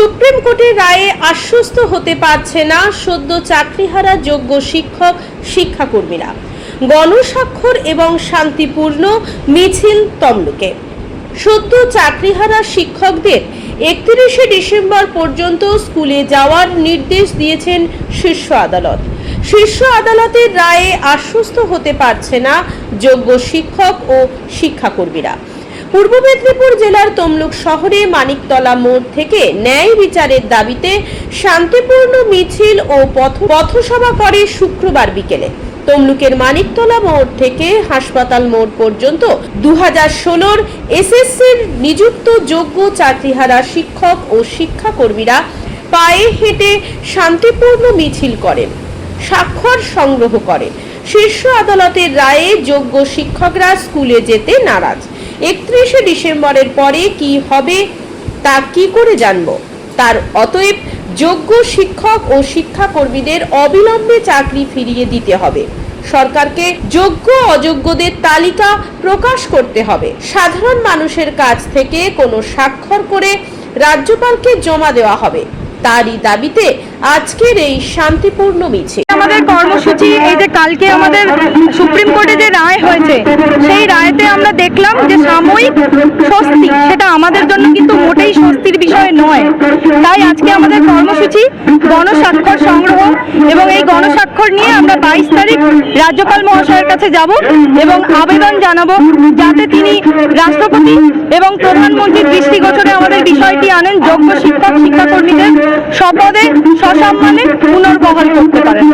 Supreme কোর্টের রায়ে আশ্বস্ত হতে পারছে না সদ্য চাকরিহারা যোগ্য শিক্ষক, শিক্ষাকর্মীরা। গণস্বাক্ষর এবং শান্তিপূর্ণ মিছিল তমলুকে। সদ্য চাকরিহারা শিক্ষকদের একত্রিশে ডিসেম্বর পর্যন্ত স্কুলে যাওয়ার নির্দেশ দিয়েছেন শীর্ষ আদালত। শীর্ষ আদালতের রায়ে আশ্বস্ত হতে পারছে না যোগ্য শিক্ষক ও শিক্ষাকর্মীরা। পূর্ব মেদিনীপুর জেলার তমলুক শহরে মানিকতলা মোড় থেকে ন্যায় বিচারের দাবিতে শান্তিপূর্ণ মিছিল ও পথ, পথসভা করে শুক্রবার বিকেলে। তমলুকের মানিকতলা মোড় থেকে হাসপাতাল মোড় পর্যন্ত দু হাজার ষোলোর এসএসসির নিযুক্ত যোগ্য চাকরিহারা শিক্ষক ও শিক্ষাকর্মীরা পায়ে হেঁটে শান্তিপূর্ণ মিছিল করেন স্বাক্ষর সংগ্রহ করে। শীর্ষ আদালতের রায়ে যোগ্য শিক্ষকরা স্কুলে যেতে নারাজ। একত্রিশে ডিসেম্বরের পরে কি হবে তা কি করে জানব? তার অতএব যোগ্য শিক্ষক ও শিক্ষাকর্মীদের অবিলম্বে চাকরি ফিরিয়ে দিতে হবে। সরকারকে যোগ্য অযোগ্যদের তালিকা প্রকাশ করতে হবে। সাধারণ মানুষের কাছ থেকে কোনো স্বাক্ষর করে রাজ্যপালকে জমা দেওয়া হবে। তারই দাবিতে আজকের এই শান্তিপূর্ণ মিছিল। আমাদের কর্মসূচি এই যে কালকে আমাদের সুপ্রিম কোর্টে যে রায় হয়েছে, সেই রায়তে আমরা দেখলাম যে সাময়িক স্বস্তি, সেটা আমাদের জন্য কিন্তু মোটেই স্বস্তির বিষয় নয়। তাই আজকে আমাদের কর্মসূচি গণস্বাক্ষর সংগ্রহ এবং এই গণস্বাক্ষর নিয়ে আমরা বাইশ তারিখ রাজ্যপাল মহাশয়ের কাছে যাব এবং আবেদন জানাব যাতে তিনি রাষ্ট্রপতি এবং প্রধানমন্ত্রীর দৃষ্টিগোচরে আমাদের বিষয়টি আনেন। যোগ্য শিক্ষক, শিক্ষাকর্মীদের সপদে সসম্মানে পুনর্বহাল করতে পারেন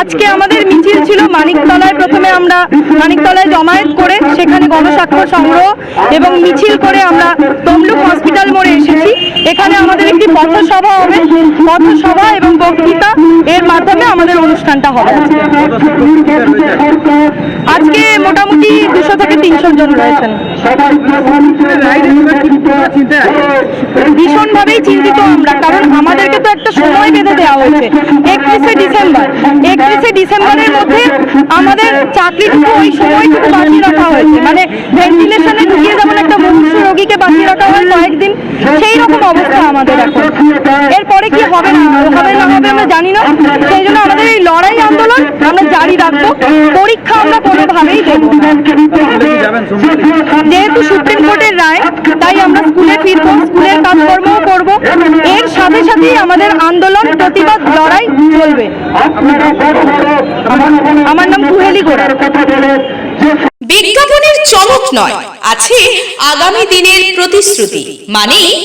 আজকে আমাদের মিছিল ছিল মানিকতলায়। প্রথমে আমরা মানিকতলায় জমায়েত করে সেখানে গণস্বাক্ষর সংগ্রহ এবং মিছিল করে আমরা তমলুক হসপিটাল মোড়ে এসেছি। এখানে আমাদের একটি পথসভা হবে। পথসভা এবং বক্তৃতা এর মাধ্যমে আমাদের অনুষ্ঠানটা হবে। আজকে মোটামুটি দুশো থেকে তিনশো জন রয়েছেন। ভীষণভাবেই চিন্তিত আমরা, কারণ আমাদেরকে তো একটা সময় বেঁধে দেওয়া হয়েছে। একত্রিশে ডিসেম্বর, একত্রিশে ডিসেম্বরের মধ্যে আমাদের চাকরিটুকু ওই সময়টুকু বাঁচিয়ে রাখা হয়েছে। মানে ভেন্টিলেশনে ঢুকিয়ে যেমন একটা মুমূর্ষু রোগীকে বাঁচিয়ে রাখা হয় কয়েকদিন, সেই রকম অবস্থা আমাদের এখন। এরপরে কি হবে না হবে না হবে আমরা জানি না। সেই জন্য আমাদের এই লড়াই আন্দোলন আমরা জারি রাখব, পরীক্ষা আমরা কোনোভাবেই দেবো যেহেতু সুপ্রিম কোর্টের রায়, তাই আমরা স্কুলে ফিরবো, স্কুলের এর সাথে সাথে আমাদের আন্দোলন, প্রতিবাদ, লড়াই চলবে। আমার- নাম কুহেলি গোড়া বিজ্ঞাপনের চমক নয়, আছে আগামী দিনের প্রতিশ্রুতি মানে